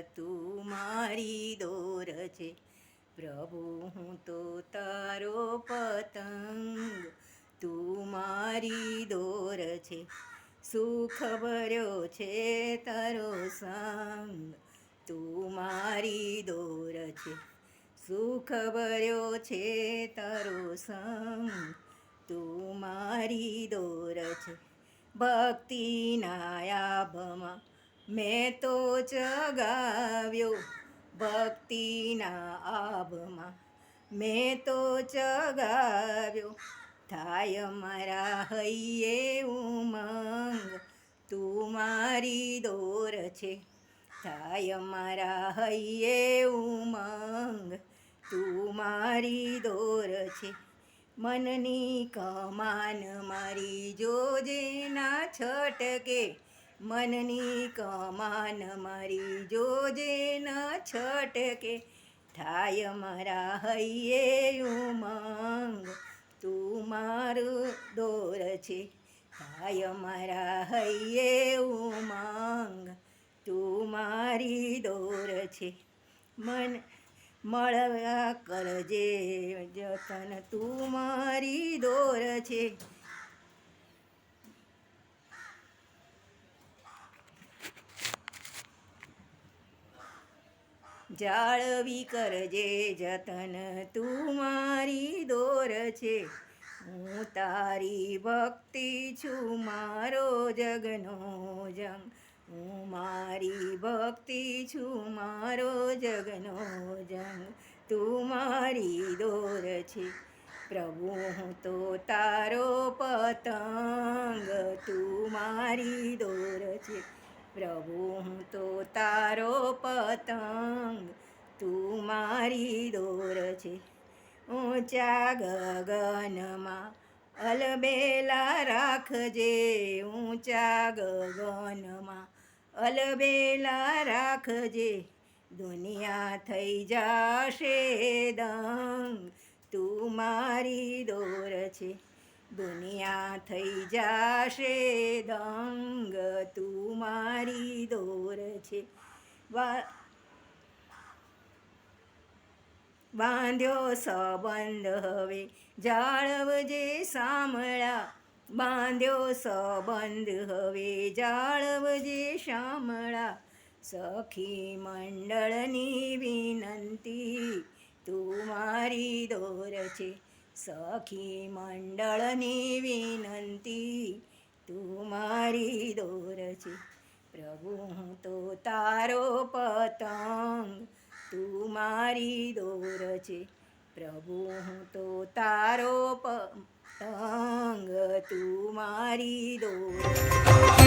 તું મારી દોર છે. પ્રભુ, હું તો તારો પતંગ તું મારી દોર છે. સુખ ભર્યો છે તારો સંગ? તું મારી દોર છે. સુખ ભર્યો છે તારો સંગ? તું મારી દોર છે. ભક્તિના યાભમાં મેં તો ચગાવ્યો ભક્તિના આભમાં. મેં તો ચગાવ્યો થાય મારા હૈયે ઉમંગ, તું મારી દોર છે. થાય મારા હૈયે ઉમંગ, તું મારી દોર છે. મનની કમાન મારી જોજે ના છટકે. મનની કમાન મારી જોજે ન છટકે. થાય મારા હૈયે ઉમંગ, તું મારું દોર છે. થાય મારા હૈયે ઉમંગ, તું મારી દોર છે. મન મળવા કરજે, જતન તું મારી દોર છે. જાળવી કરજે જતન તું મારી દોર છે. હું તારી ભક્તિ છું, મારો જગનો જંગ હું મારી ભક્તિ છું, મારો જગનો જંગ તું મારી દોર છે. પ્રભુ, હું તો તારો પતંગ, તું મારી દોર છે. પ્રભુ, હું તો તારો પતંગ, તું મારી દોર છે. ઊંચા ગગનમાં અલબેલા રાખજે, ઊંચા ગગનમાં અલબેલા રાખજે. દુનિયા થઈ જાશે દંગ, તું મારી દોર છે. દુનિયા થઈ જાશે, દંગ તું મારી દોર છે. બાંધ્યો સંબંધ હવે જાળવજે સામળા બાંધ્યો સંબંધ હવે જાળવજે શામળા. સખી મંડળની વિનંતી, તું મારી દોર છે. સખી મંડળની વિનંતી, તું મારી દોર છે. પ્રભુ, હું તો તારો પતંગ, તું મારી દોર છે. પ્રભુ, હું તો તારો પતંગ, તું મારી દોર